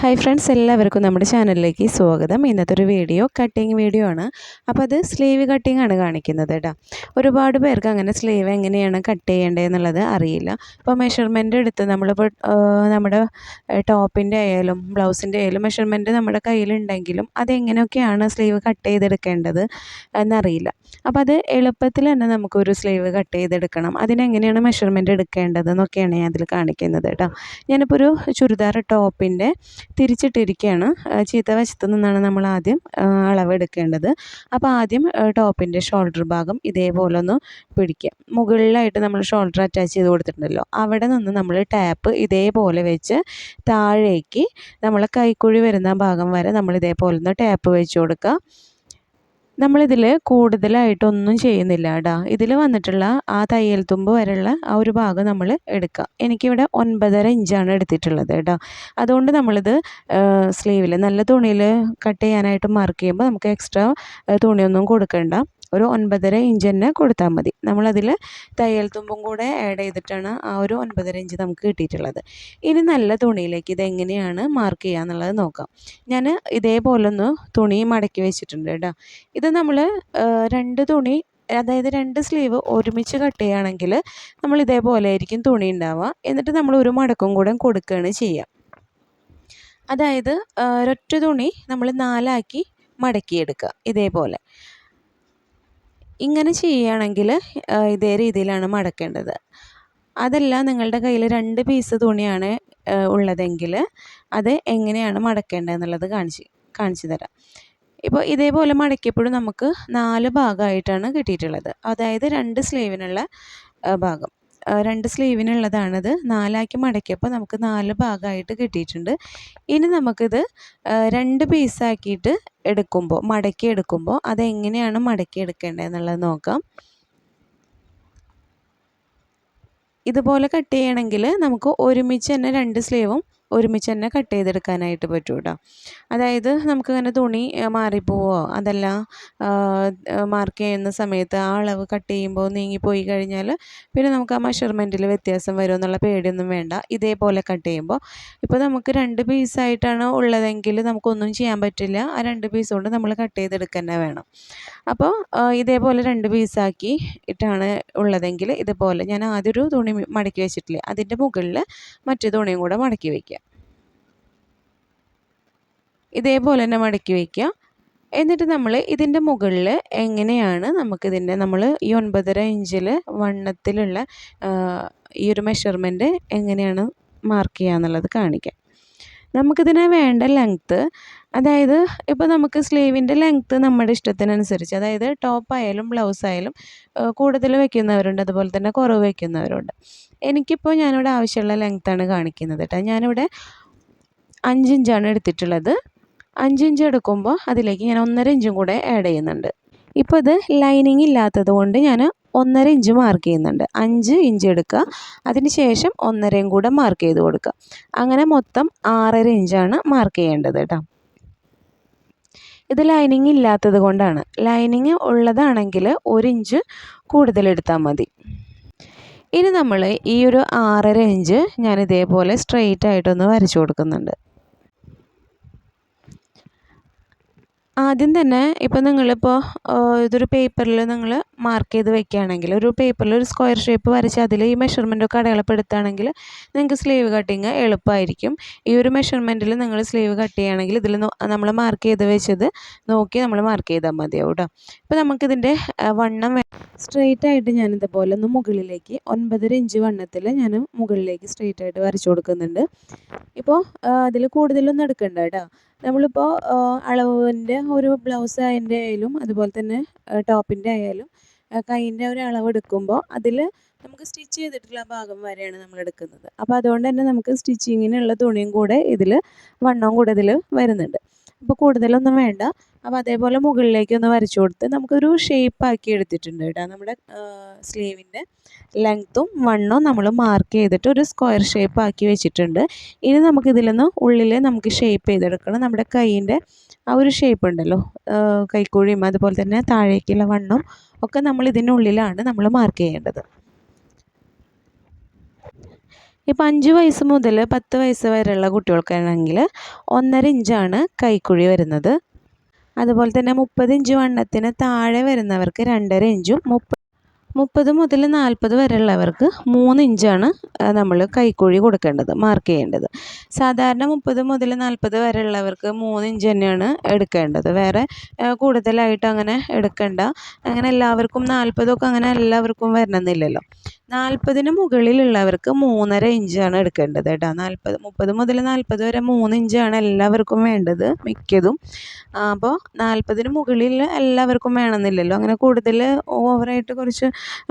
Hi friends എല്ലാവർക്കും നമ്മുടെ ചാനലിലേക്ക് സ്വാഗതം. ഇന്നത്തെ ഒരു വീഡിയോ കട്ടിങ് വീഡിയോ ആണ്. അപ്പോൾ അത് സ്ലീവ് കട്ടിങ് ആണ് കാണിക്കുന്നത് കേട്ടോ. ഒരുപാട് പേർക്ക് അങ്ങനെ സ്ലീവ് എങ്ങനെയാണ് കട്ട് ചെയ്യേണ്ടത് എന്നുള്ളത് അറിയില്ല. അപ്പോൾ മെഷർമെന്റ് എടുത്ത് നമ്മളിപ്പോൾ നമ്മുടെ ടോപ്പിന്റെ ആയാലും ബ്ലൗസിന്റെ ആയാലും മെഷർമെന്റ് നമ്മുടെ കയ്യിലുണ്ടെങ്കിലും അതെങ്ങനെയൊക്കെയാണ് സ്ലീവ് കട്ട് ചെയ്തെടുക്കേണ്ടത് എന്നറിയില്ല. അപ്പോൾ അത് എളുപ്പത്തിൽ തന്നെ നമുക്കൊരു സ്ലീവ് കട്ട് ചെയ്തെടുക്കണം. അതിനെങ്ങനെയാണ് മെഷർമെന്റ് എടുക്കേണ്ടത് എന്നൊക്കെയാണ് ഞാൻ അതിൽ കാണിക്കുന്നത് കേട്ടോ. ഞാനിപ്പോൾ ഒരു ചുരിദാർ ടോപ്പിന്റെ തിരിച്ചിട്ടിരിക്കുകയാണ് ചീത്ത വശത്തു നിന്നാണ് നമ്മൾ ആദ്യം അളവെടുക്കേണ്ടത്. അപ്പോൾ ആദ്യം ടോപ്പിന്റെ ഷോൾഡർ ഭാഗം ഇതേപോലെ ഒന്ന് പിടിക്കുക. മുകളിലായിട്ട് നമ്മൾ ഷോൾഡർ അറ്റാച്ച് ചെയ്ത് കൊടുത്തിട്ടുണ്ടല്ലോ. അവിടെ നിന്ന് നമ്മൾ ടാപ്പ് ഇതേപോലെ വെച്ച് താഴേക്ക് നമ്മൾ കൈക്കുഴി വരുന്ന ഭാഗം വരെ നമ്മൾ ഇതേപോലെ ഒന്ന് ടാപ്പ് വെച്ച് കൊടുക്കുക. നമ്മളിതിൽ കൂടുതലായിട്ടൊന്നും ചെയ്യുന്നില്ല കേട്ടോ ഇതിൽ വന്നിട്ടുള്ള ആ തയ്യൽ തുമ്പ് വരെയുള്ള ആ ഒരു ഭാഗം നമ്മൾ എടുക്കുക എനിക്കിവിടെ ഒൻപതര ഇഞ്ചാണ് എടുത്തിട്ടുള്ളത് കേട്ടോ അതുകൊണ്ട് നമ്മളിത് സ്ലീവിൽ നല്ല തുണിയിൽ കട്ട് ചെയ്യാനായിട്ട് മാർക്ക് ചെയ്യുമ്പോൾ നമുക്ക് എക്സ്ട്രാ തുണിയൊന്നും കൊടുക്കണ്ട. ഒരു ഒൻപതര ഇഞ്ച് തന്നെ കൊടുത്താൽ മതി. നമ്മളതിൽ തയ്യൽ തുമ്പും കൂടെ ആഡ് ചെയ്തിട്ടാണ് ആ ഒരു ഒൻപതര ഇഞ്ച് നമുക്ക് കിട്ടിയിട്ടുള്ളത്. ഇനി നല്ല തുണിയിലേക്ക് ഇതെങ്ങനെയാണ് മാർക്ക് ചെയ്യുക എന്നുള്ളത് നോക്കാം. ഞാൻ ഇതേപോലെ ഒന്ന് തുണി മടക്കി വെച്ചിട്ടുണ്ട് കേട്ടോ. ഇത് നമ്മൾ രണ്ട് തുണി അതായത് രണ്ട് സ്ലീവ് ഒരുമിച്ച് കട്ട് ചെയ്യുകയാണെങ്കിൽ നമ്മൾ ഇതേപോലെ ആയിരിക്കും തുണി ഉണ്ടാവുക. എന്നിട്ട് നമ്മൾ ഒരു മടക്കും കൂടെ കൊടുക്കുകയാണ് ചെയ്യുക. അതായത് ഒരൊറ്റ തുണി നമ്മൾ നാലാക്കി മടക്കിയെടുക്കുക ഇതേപോലെ. ഇങ്ങനെ ചെയ്യുകയാണെങ്കിൽ ഇതേ രീതിയിലാണ് മടക്കേണ്ടത്. അതല്ല നിങ്ങളുടെ കയ്യിൽ രണ്ട് പീസ് തുണിയാണ് ഉള്ളതെങ്കിൽ അത് എങ്ങനെയാണ് മടക്കേണ്ടതെന്നുള്ളത് കാണിച്ച് കാണിച്ചു തരാം. ഇപ്പോൾ ഇതേപോലെ മടക്കിയപ്പോഴും നമുക്ക് നാല് ഭാഗമായിട്ടാണ് കിട്ടിയിട്ടുള്ളത്. അതായത് രണ്ട് സ്ലീവിനുള്ള ഭാഗം. രണ്ട് സ്ലീവിനുള്ളതാണത്. നാലാക്കി മടക്കിയപ്പോൾ നമുക്ക് നാല് ഭാഗമായിട്ട് കിട്ടിയിട്ടുണ്ട്. ഇനി നമുക്കിത് രണ്ട് പീസാക്കിയിട്ട് എടുക്കുമ്പോൾ മടക്കി എടുക്കുമ്പോൾ അതെങ്ങനെയാണ് മടക്കി എടുക്കേണ്ടതെന്നുള്ളത് നോക്കാം. ഇതുപോലെ കട്ട് ചെയ്യണമെങ്കിൽ നമുക്ക് ഒരുമിച്ച് തന്നെ രണ്ട് സ്ലീവും ഒരുമിച്ച് തന്നെ കട്ട് ചെയ്തെടുക്കാനായിട്ട് പറ്റും കേട്ടോ അതായത് നമുക്കിങ്ങനെ തുണി മാറിപ്പോവോ? അതല്ല മാർക്ക് ചെയ്യുന്ന സമയത്ത് ആ അളവ് കട്ട് ചെയ്യുമ്പോൾ നീങ്ങിപ്പോയി കഴിഞ്ഞാൽ പിന്നെ നമുക്ക് ആ മെഷർമെന്റിൽ വ്യത്യാസം വരും എന്നുള്ള പേടിയൊന്നും വേണ്ട. ഇതേപോലെ കട്ട് ചെയ്യുമ്പോൾ ഇപ്പോൾ നമുക്ക് രണ്ട് പീസായിട്ടാണ് ഉള്ളതെങ്കിൽ നമുക്കൊന്നും ചെയ്യാൻ പറ്റില്ല. ആ രണ്ട് പീസ് കൊണ്ട് നമ്മൾ കട്ട് ചെയ്തെടുക്കുക തന്നെ വേണം. അപ്പോൾ ഇതേപോലെ രണ്ട് പീസാക്കി ഇട്ടാണ് ഉള്ളതെങ്കിൽ ഇതുപോലെ ഞാൻ ആദ്യം ഒരു തുണി മടക്കി വെച്ചിട്ടില്ലേ? അതിന്റെ മുകളിൽ മറ്റു തുണിയും കൂടെ മടക്കി വയ്ക്കുക ഇതേപോലെ തന്നെ മടക്കി വയ്ക്കുക. എന്നിട്ട് നമ്മൾ ഇതിന്റെ മുകളിൽ എങ്ങനെയാണ് നമുക്കിതിന്റെ നമ്മൾ ഈ ഒൻപതര ഇഞ്ചിൽ വണ്ണത്തിലുള്ള ഈ ഒരു മെഷർമെന്റ് എങ്ങനെയാണ് മാർക്ക് ചെയ്യുക എന്നുള്ളത് കാണിക്കാം. നമുക്കിതിന് വേണ്ട ലെങ്ത്ത് അതായത് ഇപ്പോൾ നമുക്ക് സ്ലീവിന്റെ ലെങ്ത്ത് നമ്മുടെ ഇഷ്ടത്തിനനുസരിച്ച് അതായത് ടോപ്പ് ആയാലും ബ്ലൗസ് ആയാലും കൂടുതൽ വയ്ക്കുന്നവരുണ്ട് അതുപോലെ തന്നെ കുറവ് വയ്ക്കുന്നവരുണ്ട് എനിക്കിപ്പോൾ ഞാനിവിടെ ആവശ്യമുള്ള ലെങ്ത്താണ് കാണിക്കുന്നത് കേട്ടോ. ഞാനിവിടെ അഞ്ചിഞ്ചാണ് എടുത്തിട്ടുള്ളത്. അഞ്ച് ഇഞ്ച് എടുക്കുമ്പോൾ അതിലേക്ക് ഞാൻ ഒന്നര ഇഞ്ചും കൂടെ ആഡ് ചെയ്യുന്നുണ്ട്. ഇപ്പോൾ ഇത് ലൈനിങ് ഇല്ലാത്തത് കൊണ്ട് ഞാൻ ഒന്നര ഇഞ്ച് മാർക്ക് ചെയ്യുന്നുണ്ട്. അഞ്ച് ഇഞ്ച് എടുക്കുക. അതിന് ശേഷം ഒന്നരയും കൂടെ മാർക്ക് ചെയ്ത് കൊടുക്കുക. അങ്ങനെ മൊത്തം ആറര ഇഞ്ചാണ് മാർക്ക് ചെയ്യേണ്ടത് കേട്ടോ. ഇത് ലൈനിങ് ഇല്ലാത്തത് കൊണ്ടാണ്. ലൈനിങ് ഉള്ളതാണെങ്കിൽ ഒരു ഇഞ്ച് കൂടുതൽ എടുത്താൽ മതി. ഇനി നമ്മൾ ഈ ഒരു ആറര ഇഞ്ച് ഞാൻ ഇതേപോലെ സ്ട്രെയിറ്റ് ആയിട്ടൊന്ന് വരച്ചു കൊടുക്കുന്നുണ്ട്. ആദ്യം തന്നെ ഇപ്പോൾ നിങ്ങളിപ്പോൾ ഇതൊരു പേപ്പറിൽ നിങ്ങൾ മാർക്ക് ചെയ്ത് വെക്കുകയാണെങ്കിൽ ഒരു പേപ്പറിൽ ഒരു സ്ക്വയർ ഷേപ്പ് വരച്ച് അതിൽ ഈ മെഷർമെന്റൊക്കെ അടയാളപ്പെടുത്തുകയാണെങ്കിൽ നിങ്ങൾക്ക് സ്ലീവ് കട്ടിങ് എളുപ്പമായിരിക്കും. ഈ ഒരു മെഷർമെന്റിൽ നിങ്ങൾ സ്ലീവ് കട്ട് ചെയ്യുകയാണെങ്കിൽ ഇതിൽ നമ്മൾ മാർക്ക് ചെയ്ത് വെച്ചത് നോക്കി നമ്മൾ മാർക്ക് ചെയ്താൽ മതിയാവും കേട്ടോ. ഇപ്പോൾ നമുക്കിതിന്റെ വണ്ണം സ്ട്രെയിറ്റ് ആയിട്ട് ഞാൻ ഇതുപോലെ ഒന്ന് മുകളിലേക്ക് ഒൻപതര ഇഞ്ച് വണ്ണത്തിൽ ഞാൻ മുകളിലേക്ക് സ്ട്രെയിറ്റ് ആയിട്ട് വരച്ചു കൊടുക്കുന്നുണ്ട്. ഇപ്പോൾ അതിൽ കൂടുതലൊന്നും എടുക്കണ്ട കേട്ടോ. നമ്മളിപ്പോൾ അളവിന്റെ ഒരു ബ്ലൗസ് അതിന്റെ ആയാലും അതുപോലെ തന്നെ ടോപ്പിന്റെ ആയാലും കൈയിന്റെ ഒരു അളവ് എടുക്കുമ്പോൾ അതിൽ നമുക്ക് സ്റ്റിച്ച് ചെയ്തിട്ടുള്ള ഭാഗം വരെയാണ് നമ്മൾ എടുക്കുന്നത്. അപ്പോൾ അതുകൊണ്ട് തന്നെ നമുക്ക് സ്റ്റിച്ചിങ്ങിനുള്ള തുണിയും കൂടെ ഇതിൽ വണ്ണവും കൂടെ ഇതിൽ വരുന്നുണ്ട്. അപ്പോൾ കൂടുതലൊന്നും വേണ്ട. അപ്പോൾ അതേപോലെ മുകളിലേക്ക് ഒന്ന് വരച്ചു കൊടുത്ത് നമുക്കൊരു ഷേപ്പ് ആക്കി എടുത്തിട്ടുണ്ട് കേട്ടോ. നമ്മുടെ സ്ലീവിന്റെ ലെങ്ത്തും വണ്ണും നമ്മൾ മാർക്ക് ചെയ്തിട്ട് ഒരു സ്ക്വയർ ഷേപ്പ് ആക്കി വെച്ചിട്ടുണ്ട്. ഇനി നമുക്ക് ഇതിലൊന്ന് ഉള്ളിൽ നമുക്ക് ഷേപ്പ് ചെയ്തെടുക്കണം. നമ്മുടെ കൈയിന്റെ ആ ഒരു ഷേപ്പ് ഉണ്ടല്ലോ കൈക്കുഴിയും അതുപോലെ തന്നെ താഴേക്കുള്ള വണ്ണും ഒക്കെ നമ്മൾ ഇതിനുള്ളിലാണ് നമ്മൾ മാർക്ക് ചെയ്യേണ്ടത്. ഇപ്പം അഞ്ച് വയസ്സ് മുതൽ പത്ത് വയസ്സ് വരെയുള്ള കുട്ടികൾക്കാണെങ്കിൽ ഒന്നര ഇഞ്ചാണ് കൈക്കുഴി വരുന്നത്. അതുപോലെ തന്നെ മുപ്പത് ഇഞ്ച് വണ്ണത്തിന് താഴെ വരുന്നവർക്ക് രണ്ടര ഇഞ്ചും മുപ്പ മുപ്പത് മുതൽ നാൽപ്പത് വരെയുള്ളവർക്ക് മൂന്ന് ഇഞ്ചാണ് നമ്മൾ കൈക്കുഴി കൊടുക്കേണ്ടത് മാർക്ക് ചെയ്യേണ്ടത്. സാധാരണ മുപ്പത് മുതൽ നാൽപ്പത് വരെയുള്ളവർക്ക് മൂന്ന് ഇഞ്ച് തന്നെയാണ് എടുക്കേണ്ടത്. വേറെ കൂടുതലായിട്ട് അങ്ങനെ എടുക്കേണ്ട. അങ്ങനെ എല്ലാവർക്കും നാൽപ്പതൊക്കെ അങ്ങനെ എല്ലാവർക്കും വരണമെന്നില്ലല്ലോ. നാൽപ്പതിന് മുകളിലുള്ളവർക്ക് മൂന്നര ഇഞ്ചാണ് എടുക്കേണ്ടത് കേട്ടോ. നാൽപ്പത് മുപ്പത് മുതൽ നാൽപ്പത് വരെ മൂന്ന് ഇഞ്ചാണ് എല്ലാവർക്കും വേണ്ടത് മിക്കതും. അപ്പോൾ നാൽപ്പതിന് മുകളിൽ എല്ലാവർക്കും വേണമെന്നില്ലല്ലോ. അങ്ങനെ കൂടുതൽ ഓവറായിട്ട് കുറച്ച്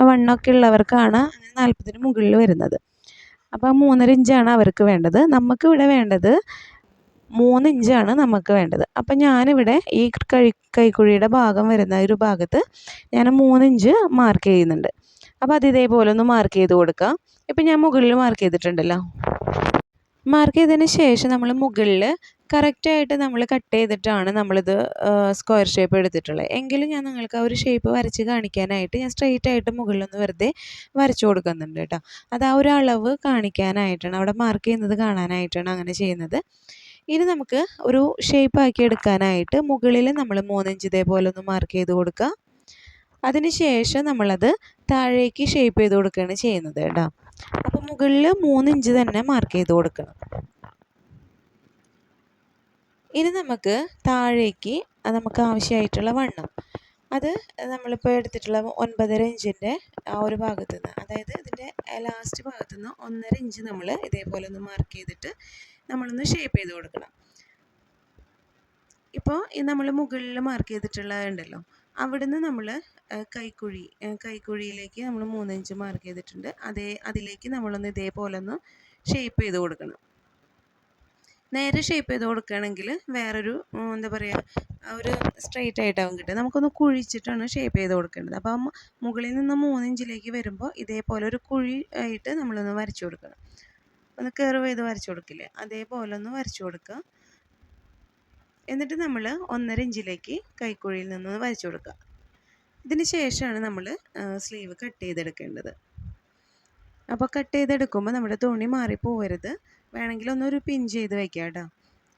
വണ്ണമൊക്കെ ഉള്ളവർക്കാണ് അങ്ങനെ നാൽപ്പതിന് മുകളിൽ വരുന്നത്. അപ്പോൾ മൂന്നര ഇഞ്ചാണ് അവർക്ക് വേണ്ടത്. നമുക്ക് ഇവിടെ വേണ്ടത് മൂന്ന് ഇഞ്ചാണ് നമുക്ക് വേണ്ടത്. അപ്പം ഞാനിവിടെ ഈ കൈ കൈക്കുഴിയുടെ ഭാഗം വരുന്ന ഒരു ഭാഗത്ത് ഞാൻ മൂന്ന് ഇഞ്ച് മാർക്ക് ചെയ്യുന്നുണ്ട്. അപ്പോൾ അത് ഇതേപോലെ ഒന്ന് മാർക്ക് ചെയ്ത് കൊടുക്കുക ഇപ്പം ഞാൻ മുകളിൽ മാർക്ക് ചെയ്തിട്ടുണ്ടല്ലോ. മാർക്ക് ചെയ്തതിന് ശേഷം നമ്മൾ മുകളിൽ കറക്റ്റായിട്ട് നമ്മൾ കട്ട് ചെയ്തിട്ടാണ് നമ്മളിത് സ്ക്വയർ ഷേപ്പ് എടുത്തിട്ടുള്ളത് എങ്കിലും ഞാൻ നിങ്ങൾക്ക് ആ ഒരു ഷേപ്പ് വരച്ച് കാണിക്കാനായിട്ട് ഞാൻ സ്ട്രെയിറ്റ് ആയിട്ട് മുകളിലൊന്ന് വെറുതെ വരച്ചു കൊടുക്കുന്നുണ്ട് കേട്ടോ. അത് ആ ഒരു അളവ് കാണിക്കാനായിട്ടാണ് അവിടെ മാർക്ക് ചെയ്യുന്നത് കാണാനായിട്ടാണ് അങ്ങനെ ചെയ്യുന്നത്. ഇനി നമുക്ക് ഒരു ഷേപ്പ് ആക്കി എടുക്കാനായിട്ട് മുകളിൽ നമ്മൾ മൂന്നിഞ്ച് ഇതേപോലെ ഒന്ന് മാർക്ക് ചെയ്ത് കൊടുക്കുക അതിന് ശേഷം നമ്മളത് താഴേക്ക് ഷേപ്പ് ചെയ്ത് കൊടുക്കുകയാണ് ചെയ്യുന്നത് കേട്ടോ. അപ്പോൾ മുകളിൽ മൂന്ന് ഇഞ്ച് തന്നെ മാർക്ക് ചെയ്ത് കൊടുക്കണം. ഇനി നമുക്ക് താഴേക്ക് നമുക്ക് ആവശ്യമായിട്ടുള്ള വണ്ണം. അത് നമ്മളിപ്പോൾ എടുത്തിട്ടുള്ള ഒൻപതര ഇഞ്ചിന്റെ ആ ഒരു ഭാഗത്തു നിന്ന് അതായത് ഇതിന്റെ ലാസ്റ്റ് ഭാഗത്തു നിന്ന് ഒന്നര ഇഞ്ച് നമ്മൾ ഇതേപോലെ ഒന്ന് മാർക്ക് ചെയ്തിട്ട് നമ്മളൊന്ന് ഷേപ്പ് ചെയ്ത് കൊടുക്കണം. ഇപ്പോൾ നമ്മൾ മുകളിൽ മാർക്ക് ചെയ്തിട്ടുള്ള ഉണ്ടല്ലോ അവിടുന്ന് നമ്മൾ കൈക്കുഴി കൈക്കുഴിയിലേക്ക് നമ്മൾ മൂന്നിഞ്ച് മാർക്ക് ചെയ്തിട്ടുണ്ട്. അതേ അതിലേക്ക് നമ്മളൊന്ന് ഇതേപോലെ ഒന്ന് ഷേപ്പ് ചെയ്ത് കൊടുക്കണം. നേരെ ഷേപ്പ് ചെയ്ത് കൊടുക്കുകയാണെങ്കിൽ വേറൊരു എന്താ പറയുക ഒരു സ്ട്രെയിറ്റ് ആയിട്ടാവും കിട്ടുക. നമുക്കൊന്ന് കുഴിച്ചിട്ടാണ് ഷേപ്പ് ചെയ്ത് കൊടുക്കേണ്ടത്. അപ്പം മുകളിൽ നിന്ന് മൂന്നിഞ്ചിലേക്ക് വരുമ്പോൾ ഇതേപോലെ ഒരു കുഴി ആയിട്ട് നമ്മളൊന്ന് വരച്ചു കൊടുക്കണം. ഒന്ന് കർവ് ചെയ്ത് വരച്ചു കൊടുക്കില്ലേ? അതേപോലെ ഒന്ന് വരച്ചു കൊടുക്കുക. എന്നിട്ട് നമ്മൾ ഒന്നര ഇഞ്ചിലേക്ക് കൈക്കുഴിയിൽ നിന്ന് വരച്ചു കൊടുക്കുക. ഇതിന് ശേഷമാണ് നമ്മൾ സ്ലീവ് കട്ട് ചെയ്തെടുക്കേണ്ടത്. അപ്പോൾ കട്ട് ചെയ്തെടുക്കുമ്പോൾ നമ്മുടെ തുണി മാറി പോകരുത് വേണമെങ്കിൽ ഒന്നൊരു പിൻ ചെയ്ത് വയ്ക്കുക കേട്ടോ.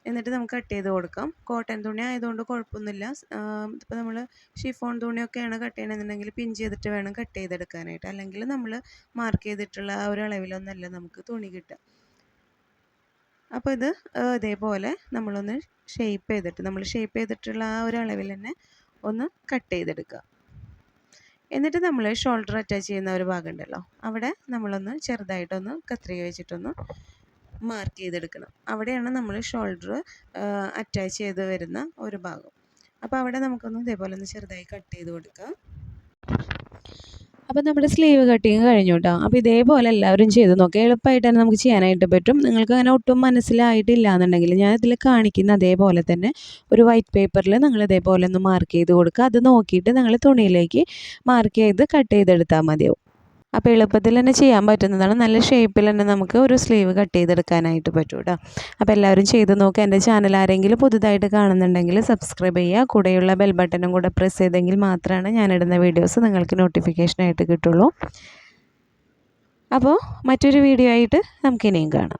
എന്നിട്ട് നമുക്ക് കട്ട് ചെയ്ത് കൊടുക്കാം. കോട്ടൺ തുണി ആയതുകൊണ്ട് കുഴപ്പമൊന്നുമില്ല. ഇപ്പോൾ നമ്മൾ ഷിഫോൺ തുണിയൊക്കെയാണ് കട്ട് ചെയ്യണമെന്നുണ്ടെങ്കിൽ പിൻ ചെയ്തിട്ട് വേണം കട്ട് ചെയ്തെടുക്കാനായിട്ട്. അല്ലെങ്കിൽ നമ്മൾ മാർക്ക് ചെയ്തിട്ടുള്ള ആ ഒരു അളവിലൊന്നല്ല നമുക്ക് തുണി കിട്ടുക. അപ്പോൾ ഇത് ഇതേപോലെ നമ്മളൊന്ന് ഷേപ്പ് ചെയ്തിട്ട് നമ്മൾ ഷേപ്പ് ചെയ്തിട്ടുള്ള ആ ഒരു അളവിൽ തന്നെ ഒന്ന് കട്ട് ചെയ്തെടുക്കുക. എന്നിട്ട് നമ്മൾ ഷോൾഡർ അറ്റാച്ച് ചെയ്യുന്ന ഒരു ഭാഗം ഉണ്ടല്ലോ അവിടെ നമ്മളൊന്ന് ചെറുതായിട്ടൊന്ന് കത്രിക വെച്ചിട്ടൊന്ന് മാർക്ക് ചെയ്തെടുക്കണം. അവിടെയാണ് നമ്മൾ ഷോൾഡർ അറ്റാച്ച് ചെയ്ത് വരുന്ന ഒരു ഭാഗം. അപ്പോൾ അവിടെ നമുക്കൊന്ന് ഇതേപോലെ ഒന്ന് ചെറുതായി കട്ട് ചെയ്ത് കൊടുക്കാം. അപ്പോൾ നമ്മുടെ സ്ലീവ് കട്ടിങ് കഴിഞ്ഞു കേട്ടോ അപ്പോൾ ഇതേപോലെ എല്ലാവരും ചെയ്ത് നോക്കുക എളുപ്പമായിട്ട് തന്നെ നമുക്ക് ചെയ്യാനായിട്ട് പറ്റും. നിങ്ങൾക്ക് അങ്ങനെ ഒട്ടും മനസ്സിലായിട്ടില്ല എന്നുണ്ടെങ്കിൽ ഞാൻ ഇതിൽ കാണിക്കുന്ന അതേപോലെ തന്നെ ഒരു വൈറ്റ് പേപ്പറിൽ നിങ്ങൾ ഇതേപോലെ ഒന്ന് മാർക്ക് ചെയ്ത് കൊടുക്കുക. അത് നോക്കിയിട്ട് നിങ്ങൾ തുണിയിലേക്ക് മാർക്ക് ചെയ്ത് കട്ട് ചെയ്തെടുത്താൽ മതിയാവും. അപ്പോൾ എളുപ്പത്തിൽ തന്നെ ചെയ്യാൻ പറ്റുന്നതാണ്. നല്ല ഷേപ്പിൽ തന്നെ നമുക്ക് ഒരു സ്ലീവ് കട്ട് ചെയ്തെടുക്കാനായിട്ട് പറ്റും കേട്ടോ അപ്പോൾ എല്ലാവരും ചെയ്ത് നോക്കുക എന്റെ ചാനൽ ആരെങ്കിലും പുതുതായിട്ട് കാണുന്നുണ്ടെങ്കിൽ സബ്സ്ക്രൈബ് ചെയ്യുക. കൂടെയുള്ള ബെൽ ബട്ടണും കൂടെ പ്രസ് ചെയ്തെങ്കിൽ മാത്രമാണ് ഞാനിടുന്ന വീഡിയോസ് നിങ്ങൾക്ക് നോട്ടിഫിക്കേഷനായിട്ട് കിട്ടുള്ളൂ. അപ്പോൾ മറ്റൊരു വീഡിയോ ആയിട്ട് നമുക്കിനിയും കാണാം.